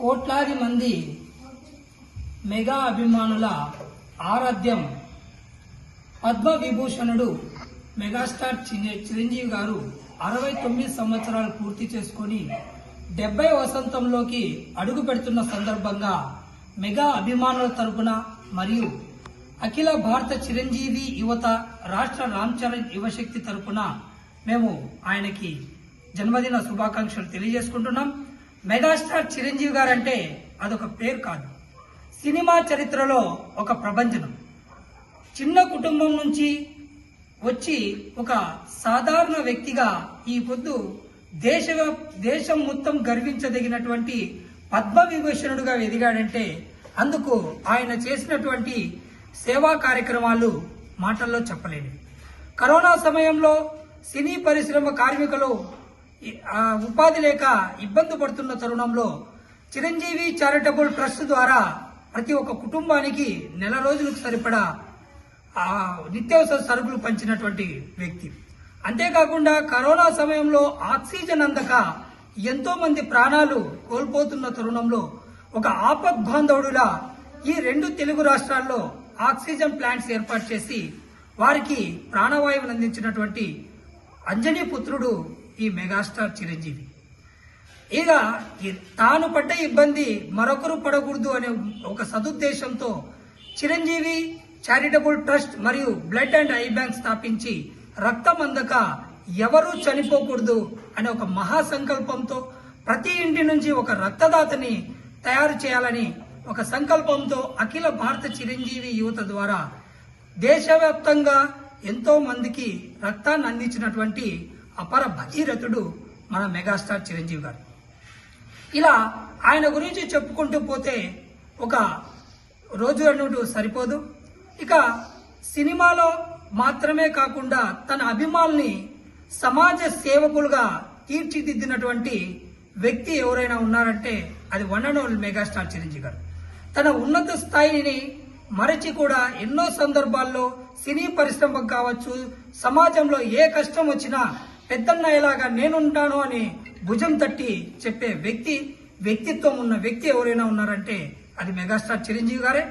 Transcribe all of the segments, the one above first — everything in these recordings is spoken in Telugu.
కోట్లాది మంది మెగా అభిమానుల ఆరాధ్యం పద్మ విభూషణుడు మెగాస్టార్ చిరంజీవి గారు అరవై తొమ్మిది సంవత్సరాలు పూర్తి చేసుకొని డెబ్బై వసంతంలోకి అడుగు పెడుతున్న సందర్భంగా మెగా అభిమానుల తరపున మరియు అఖిల భారత చిరంజీవి యువత రాష్ట్ర రామ్ చరణ్ యువశక్తి తరపున మేము ఆయనకి జన్మదిన శుభాకాంక్షలు తెలియజేసుకుంటున్నాం. మెగాస్టార్ చిరంజీవి గారంటే అదొక పేరు కాదు. సినిమా చరిత్రలో ఒక ప్రభంజనం. చిన్న కుటుంబం నుంచి వచ్చి ఒక సాధారణ వ్యక్తిగా ఈ పొద్దు దేశ దేశం మొత్తం గర్వించదగినటువంటి పద్మ విభూషణుడుగా ఎదిగాడంటే అందుకు ఆయన చేసినటువంటి సేవా కార్యక్రమాలు మాటల్లో చెప్పలేనివి కరోనా సమయంలో సినీ పరిశ్రమ కార్మికులు ఉపాధి లేక ఇబ్బంది పడుతున్న తరుణంలో చిరంజీవి చారిటబుల్ ట్రస్ట్ ద్వారా ప్రతి ఒక్క కుటుంబానికి నెల రోజులకు సరిపడా నిత్యావసర సరుకులు పంచినటువంటి వ్యక్తి. అంతేకాకుండా కరోనా సమయంలో ఆక్సిజన్ అందక ఎంతో మంది ప్రాణాలు కోల్పోతున్న తరుణంలో ఒక ఆపద్ బాంధవుడులా ఈ రెండు తెలుగు రాష్ట్రాల్లో ఆక్సిజన్ ప్లాంట్స్ ఏర్పాటు చేసి వారికి ప్రాణవాయువును అందించినటువంటి అంజనీ పుత్రుడు ఈ మెగాస్టార్ చిరంజీవి. ఇక తాను పడ్డ ఇబ్బంది మరొకరు పడకూడదు అనే ఒక సదుద్దేశంతో చిరంజీవి చారిటబుల్ ట్రస్ట్ మరియు బ్లడ్ అండ్ ఐ బ్యాంక్ స్థాపించి రక్తం అందక ఎవరూ చనిపోకూడదు అనే ఒక మహా సంకల్పంతో ప్రతి ఇంటి నుంచి ఒక రక్తదాతని తయారు చేయాలని ఒక సంకల్పంతో అఖిల భారత చిరంజీవి యువత ద్వారా దేశవ్యాప్తంగా ఎంతో మందికి రక్తాన్ని అందించినటువంటి అపర భగీరథుడు మన మెగాస్టార్ చిరంజీవి గారు. ఇలా ఆయన గురించి చెప్పుకుంటూ పోతే ఒక రోజు అన్నట్టు సరిపోదు. ఇక సినిమాలో మాత్రమే కాకుండా తన అభిమానుల్ని సమాజ సేవకులుగా తీర్చిదిద్దినటువంటి వ్యక్తి ఎవరైనా ఉన్నారంటే అది one and only megastar Chiranjeevi garu. తన ఉన్నత స్థాయిని మరచి కూడా ఎన్నో సందర్భాల్లో సినీ పరిశ్రమకు కావచ్చు సమాజంలో ఏ కష్టం వచ్చినా పెద్దన్నయ్యలాగా నేనుంటాను అని భుజం తట్టి చెప్పే వ్యక్తి వ్యక్తిత్వం ఉన్న వ్యక్తి ఎవరైనా ఉన్నారంటే అది మెగాస్టార్ చిరంజీవి గారే.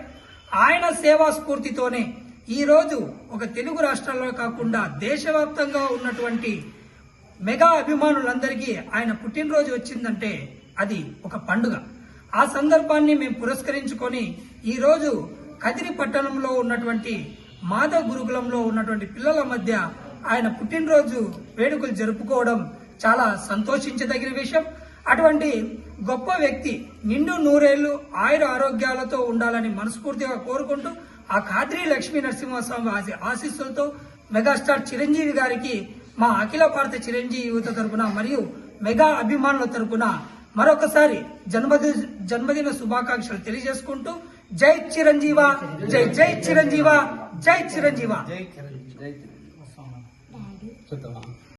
ఆయన సేవా స్ఫూర్తితోనే ఈరోజు ఒక తెలుగు రాష్ట్రాల్లో కాకుండా దేశవ్యాప్తంగా ఉన్నటువంటి మెగా అభిమానులందరికీ ఆయన పుట్టినరోజు వచ్చిందంటే అది ఒక పండుగ. ఆ సందర్భాన్ని మేము పురస్కరించుకొని ఈరోజు కదిరి పట్టణంలో ఉన్నటువంటి మాధవ గురుకులంలో ఉన్నటువంటి పిల్లల మధ్య ఆయన పుట్టినరోజు వేడుకలు జరుపుకోవడం చాలా సంతోషించదగిన విషయం. అటువంటి గొప్ప వ్యక్తి నిండు నూరేళ్ళు ఆయుర ఆరోగ్యాలతో ఉండాలని మనస్ఫూర్తిగా కోరుకుంటూ ఆ కాద్రి లక్ష్మీ నరసింహస్వామి ఆశీస్సులతో మెగాస్టార్ చిరంజీవి గారికి మా అఖిల భారత చిరంజీవి యువత తరపున మరియు మెగా అభిమానుల తరపున మరొకసారి జన్మది జన్మదిన శుభాకాంక్షలు తెలియజేసుకుంటూ జై చిరంజీవ జై జై చిరంజీవ జై చిరంజీవ. జై కిరణ్. 这个吗？